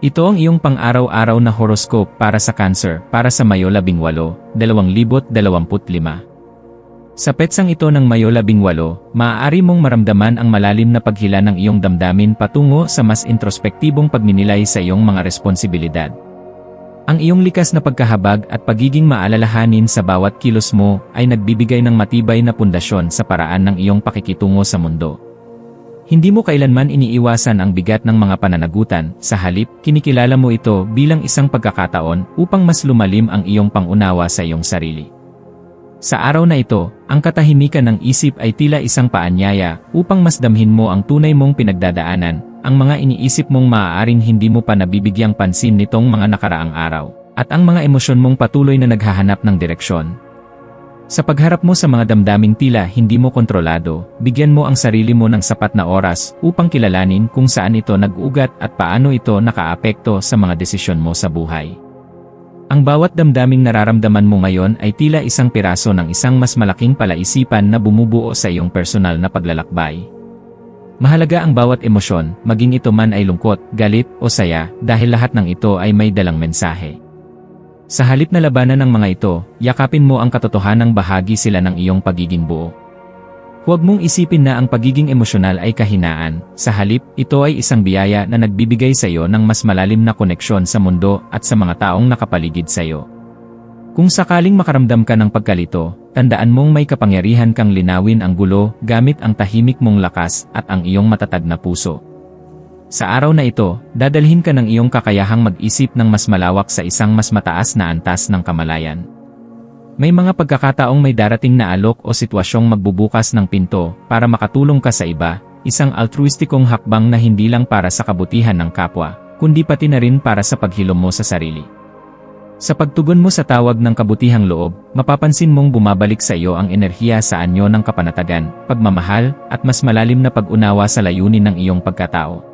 Ito ang iyong pang-araw-araw na horoscope para sa Cancer para sa Mayo 18, 2025. Sa petsang ito ng Mayo 18, maaari mong maramdaman ang malalim na paghila ng iyong damdamin patungo sa mas introspektibong pagninilay sa iyong mga responsibilidad. Ang iyong likas na pagkahabag at pagiging maalalahanin sa bawat kilos mo ay nagbibigay ng matibay na pundasyon sa paraan ng iyong pakikitungo sa mundo. Hindi mo kailanman iniiwasan ang bigat ng mga pananagutan, sa halip, kinikilala mo ito bilang isang pagkakataon upang mas lumalim ang iyong pangunawa sa iyong sarili. Sa araw na ito, ang katahimikan ng isip ay tila isang paanyaya upang mas damhin mo ang tunay mong pinagdadaanan, ang mga iniisip mong maaaring hindi mo pa nabibigyang pansin nitong mga nakaraang araw, at ang mga emosyon mong patuloy na naghahanap ng direksyon. Sa pagharap mo sa mga damdaming tila hindi mo kontrolado, bigyan mo ang sarili mo ng sapat na oras upang kilalanin kung saan ito nag-ugat at paano ito nakaapekto sa mga desisyon mo sa buhay. Ang bawat damdaming nararamdaman mo ngayon ay tila isang piraso ng isang mas malaking palaisipan na bumubuo sa iyong personal na paglalakbay. Mahalaga ang bawat emosyon, maging ito man ay lungkot, galit o saya, dahil lahat ng ito ay may dalang mensahe. Sa halip na labanan ng mga ito, yakapin mo ang katotohanang bahagi sila ng iyong pagiging buo. Huwag mong isipin na ang pagiging emosyonal ay kahinaan, sa halip, ito ay isang biyaya na nagbibigay sa iyo ng mas malalim na koneksyon sa mundo at sa mga taong nakapaligid sa iyo. Kung sakaling makaramdam ka ng pagkalito, tandaan mong may kapangyarihan kang linawin ang gulo gamit ang tahimik mong lakas at ang iyong matatag na puso. Sa araw na ito, dadalhin ka ng iyong kakayahang mag-isip ng mas malawak sa isang mas mataas na antas ng kamalayan. May mga pagkakataong may darating na alok o sitwasyong magbubukas ng pinto para makatulong ka sa iba, isang altruistikong hakbang na hindi lang para sa kabutihan ng kapwa, kundi pati na rin para sa paghilom mo sa sarili. Sa pagtugon mo sa tawag ng kabutihang loob, mapapansin mong bumabalik sa iyo ang enerhiya sa anyo ng kapanatagan, pagmamahal, at mas malalim na pag-unawa sa layunin ng iyong pagkatao.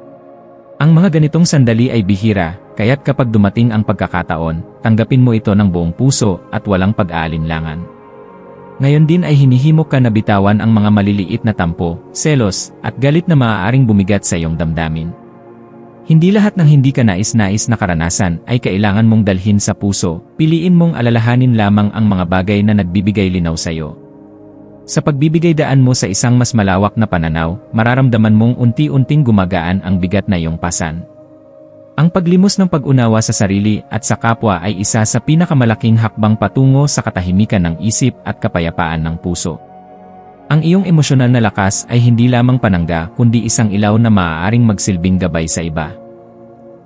Ang mga ganitong sandali ay bihira, kaya't kapag dumating ang pagkakataon, tanggapin mo ito ng buong puso at walang pag-aalinlangan. Ngayon din ay hinihimok ka na bitawan ang mga maliliit na tampo, selos, at galit na maaaring bumigat sa iyong damdamin. Hindi lahat ng hindi ka nais-nais na karanasan ay kailangan mong dalhin sa puso, piliin mong alalahanin lamang ang mga bagay na nagbibigay linaw sa iyo. Sa pagbibigay daan mo sa isang mas malawak na pananaw, mararamdaman mong unti-unting gumagaan ang bigat na iyong pasan. Ang paglimos ng pag-unawa sa sarili at sa kapwa ay isa sa pinakamalaking hakbang patungo sa katahimikan ng isip at kapayapaan ng puso. Ang iyong emosyonal na lakas ay hindi lamang panangga kundi isang ilaw na maaaring magsilbing gabay sa iba.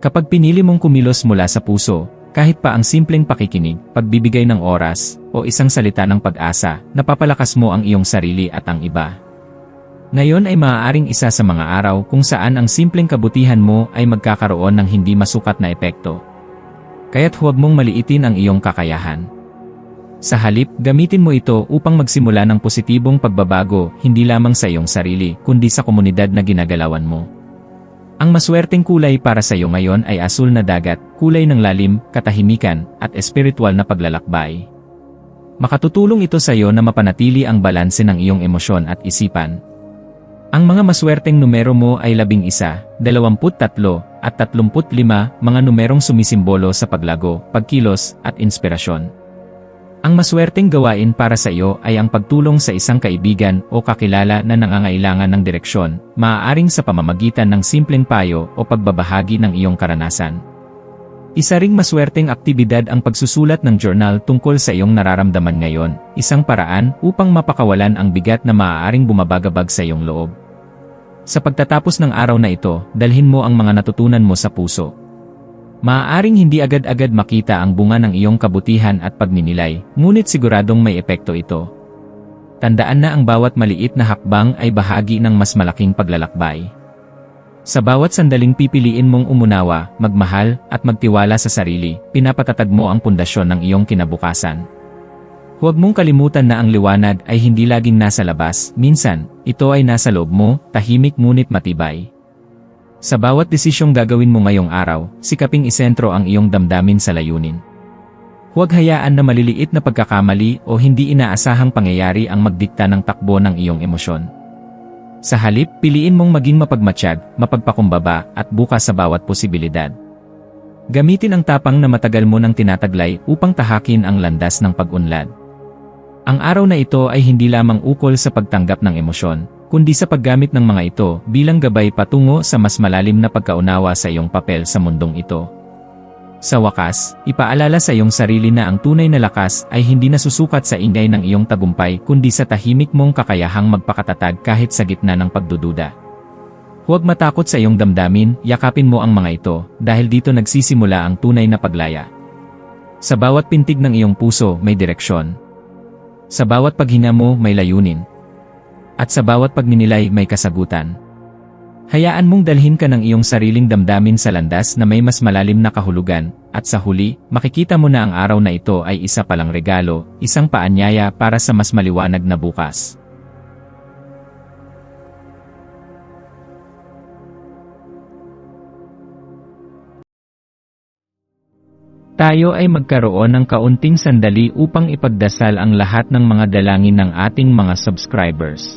Kapag pinili mong kumilos mula sa puso, kahit pa ang simpleng pakikinig, pagbibigay ng oras, o isang salita ng pag-asa, napapalakas mo ang iyong sarili at ang iba. Ngayon ay maaaring isa sa mga araw kung saan ang simpleng kabutihan mo ay magkakaroon ng hindi masukat na epekto. Kaya't huwag mong maliitin ang iyong kakayahan. Sa halip, gamitin mo ito upang magsimula ng positibong pagbabago hindi lamang sa iyong sarili kundi sa komunidad na ginagalawan mo. Ang maswerteng kulay para sa iyo ngayon ay asul na dagat, kulay ng lalim, katahimikan, at espiritual na paglalakbay. Makatutulong ito sa iyo na mapanatili ang balanse ng iyong emosyon at isipan. Ang mga maswerteng numero mo ay 11, 23, at 35 mga numerong sumisimbolo sa paglago, pagkilos, at inspirasyon. Ang maswerteng gawain para sa iyo ay ang pagtulong sa isang kaibigan o kakilala na nangangailangan ng direksyon, maaaring sa pamamagitan ng simpleng payo o pagbabahagi ng iyong karanasan. Isa ring maswerteng aktibidad ang pagsusulat ng journal tungkol sa iyong nararamdaman ngayon, isang paraan upang mapakawalan ang bigat na maaaring bumabagabag sa iyong loob. Sa pagtatapos ng araw na ito, dalhin mo ang mga natutunan mo sa puso. Maaaring hindi agad-agad makita ang bunga ng iyong kabutihan at pagninilay, ngunit siguradong may epekto ito. Tandaan na ang bawat maliit na hakbang ay bahagi ng mas malaking paglalakbay. Sa bawat sandaling pipiliin mong umunawa, magmahal, at magtiwala sa sarili, pinapatatag mo ang pundasyon ng iyong kinabukasan. Huwag mong kalimutan na ang liwanag ay hindi laging nasa labas, minsan, ito ay nasa loob mo, tahimik ngunit matibay. Sa bawat desisyong gagawin mo ngayong araw, sikaping isentro ang iyong damdamin sa layunin. Huwag hayaan na maliliit na pagkakamali o hindi inaasahang pangyayari ang magdikta ng takbo ng iyong emosyon. Sa halip, piliin mong maging mapagmatsyag, mapagpakumbaba, at bukas sa bawat posibilidad. Gamitin ang tapang na matagal mo nang tinataglay upang tahakin ang landas ng pag-unlad. Ang araw na ito ay hindi lamang ukol sa pagtanggap ng emosyon, kundi sa paggamit ng mga ito bilang gabay patungo sa mas malalim na pagkaunawa sa iyong papel sa mundong ito. Sa wakas, ipaalala sa iyong sarili na ang tunay na lakas ay hindi nasusukat sa ingay ng iyong tagumpay kundi sa tahimik mong kakayahang magpakatatag kahit sa gitna ng pagdududa. Huwag matakot sa iyong damdamin, yakapin mo ang mga ito dahil dito nagsisimula ang tunay na paglaya. Sa bawat pintig ng iyong puso may direksyon. Sa bawat paghinga mo may layunin. At sa bawat pagninilay may kasagutan. Hayaan mong dalhin ka ng iyong sariling damdamin sa landas na may mas malalim na kahulugan, at sa huli, makikita mo na ang araw na ito ay isa palang regalo, isang paanyaya para sa mas maliwanag na bukas. Tayo ay magkaroon ng kaunting sandali upang ipagdasal ang lahat ng mga dalangin ng ating mga subscribers